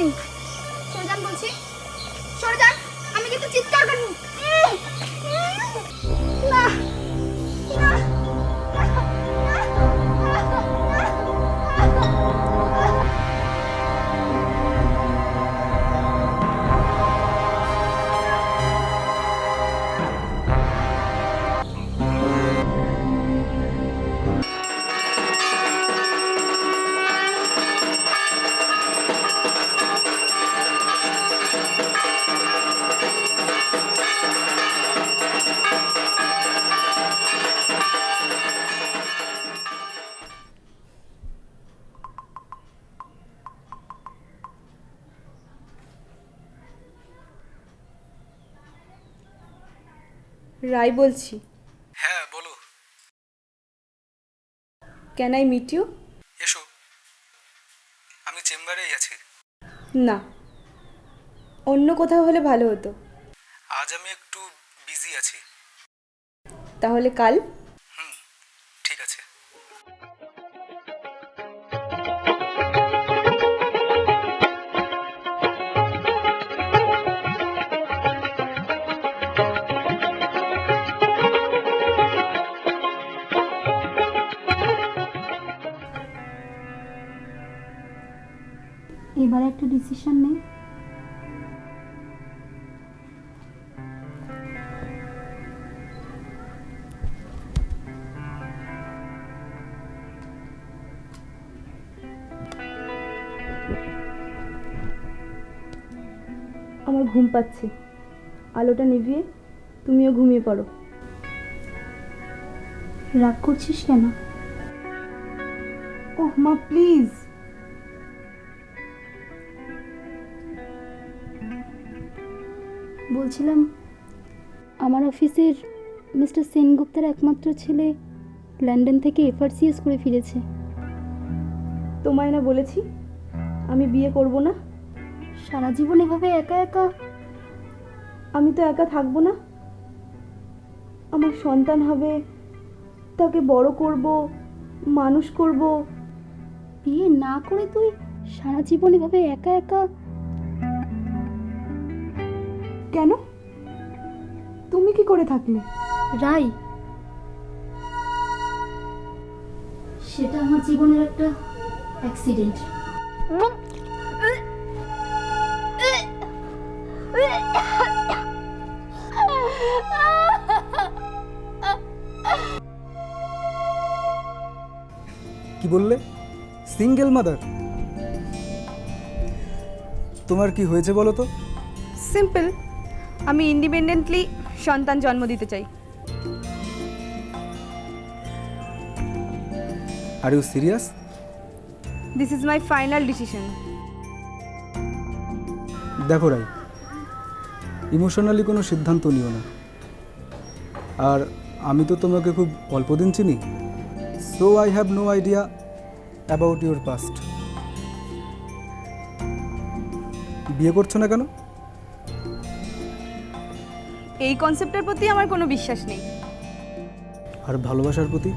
আপনি যান বলছি। সরে যান। আমি কিন্তু চিৎকার করব। রাই বলছি। হ্যাঁ বলো। ক্যান আই মিট ইউ এসো। আমি চেম্বারেই আছি। না। অন্য কোথাও হলে ভালো হতো। আজ আমি একটু বিজি আছি। তাহলে কাল? একটা ডিসিশন নেই? আমার ঘুম পাচ্ছে। আলোটা নিভিয়ে তুমিও ঘুমিয়ে পড়ো। রাগ করছিস কেন? ওহ মা প্লিজ। বলছিলাম আমার অফিসের মিস্টার সেনগুপ্তার একমাত্র ছেলে লন্ডন থেকে এফআরসিএস করে ফিরেছে। তোমায় না বলেছি আমি বিয়ে করব না? সারা জীবন এভাবে একা একা? আমি তো একা থাকব না। আমার সন্তান হবে তাকে বড় করব মানুষ করব। বিয়ে না করে তুই সারা জীবন এভাবে একা একা কেন? তুমি কি করে থাকলে? রাই। সেটা আমার জীবনের একটা অ্যাক্সিডেন্ট কি বললে? সিঙ্গেল মাদার তোমার কি হয়েছে বলো তো? সিম্পল আমি ইন্ডিপেন্ডেন্টলি সন্তান জন্ম দিতে চাই। Are you serious this is my final decision দেখো রাই ইমোশনালি কোনো সিদ্ধান্ত নিও না। আর আমি তো তোমাকে খুব অল্প দিন চিনি so I have no idea about your past বিয়ে করছ না কেন? এই কনসেপ্টের প্রতি আমার কোনো বিশ্বাস নেই। আর ভালোবাসার প্রতি?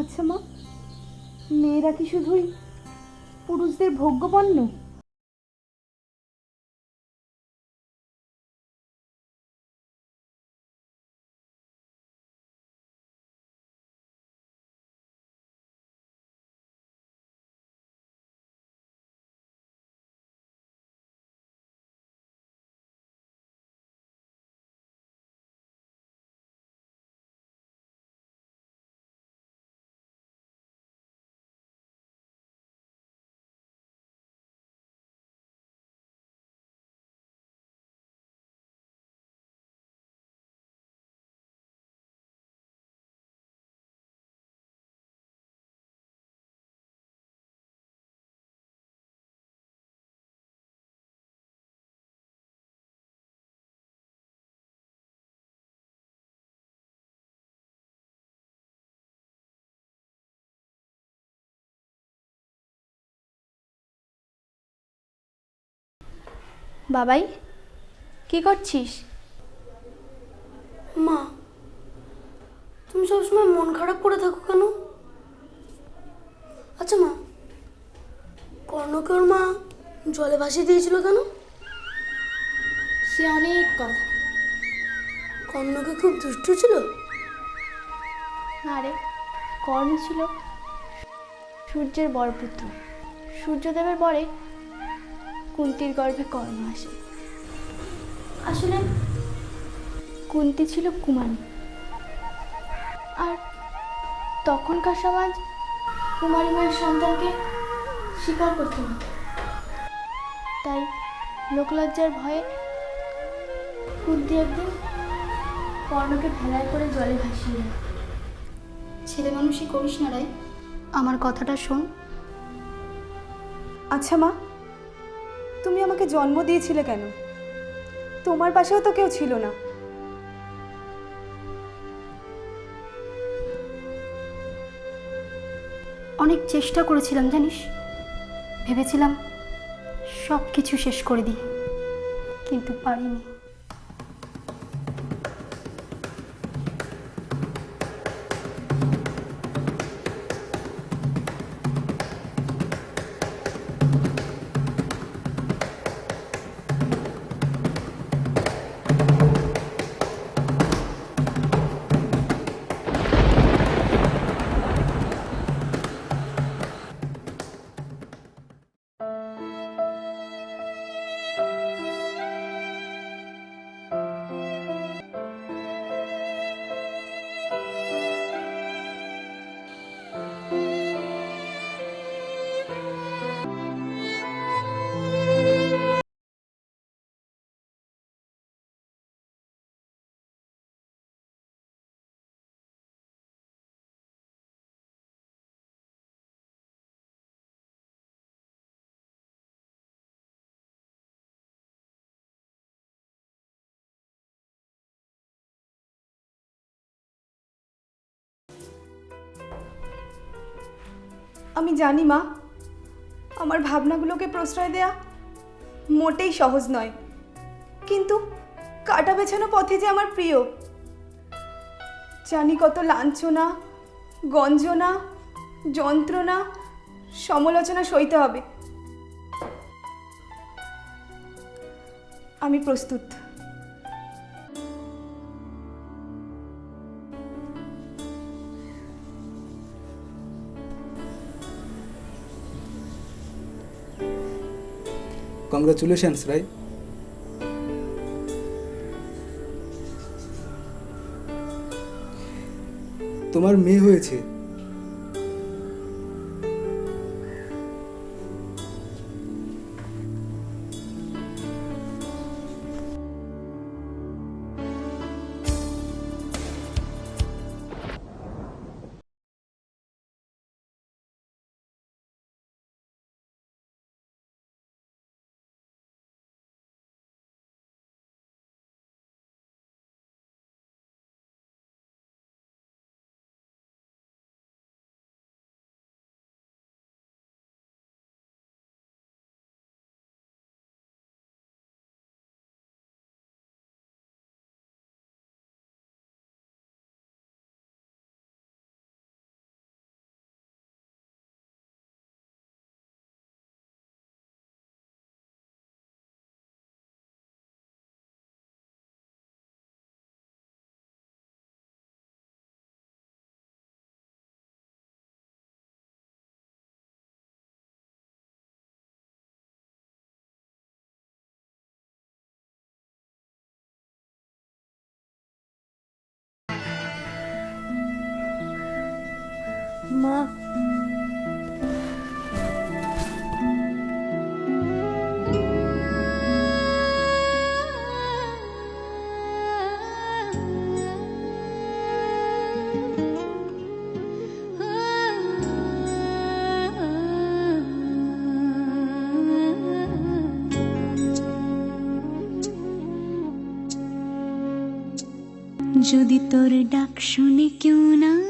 আচ্ছা মা মেয়েরা কি শুধুই পুরুষদের ভোগ্যপণ্য? বাবাই কি করছিস? মা তুমি সবসময় মন খারাপ করে থাকো কেন? আচ্ছা মা কর্ণকে ওর মা জলে ভাসিয়ে দিয়েছিল কেন? সে অনেক কথা। কর্ণকে খুব দুষ্টু ছিল? না রে কর্ণ ছিল সূর্যের বরপুত্র। সূর্যদেবের বরে কুন্তির গর্ভে কর্ণ আসে। আসলে কুন্তি ছিল কুমারী। আর তখনকার সমাজ কুমারী মায়ের সন্তানকে স্বীকার করত না। তাই লোকলজ্জার ভয়ে কুন্তি একদিন কর্ণকে ভেলায় করে জলে ভাসিয়ে ছেলে মানুষই করিস না রাই আমার কথাটা শোন। আচ্ছা মা। তুমি আমাকে জন্ম দিয়েছিলে কেন? তোমার পাশেও তো কেউ ছিল না। অনেক চেষ্টা করেছিলাম, জানিস? ভেবেছিলাম সব কিছু শেষ করে দিই, কিন্তু পারিনি। আমি জানি, মা। আমার ভাবনাগুলোকে প্রশ্রয় দেয়া মোটেই সহজ নয়। কিন্তু কাটা বেছানো পথে যে আমার প্রিয়। জানি কত লাঞ্ছনা, গঞ্জনা, যন্ত্রণা, সমালোচনা সইতে হবে। আমি প্রস্তুত। কংগ্রাচুলেশনস রাই তোমার মেয়ে হয়েছে। মা। যদি তোর ডাক শুনে কেউ না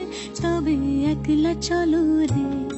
তবে একলা চলো রে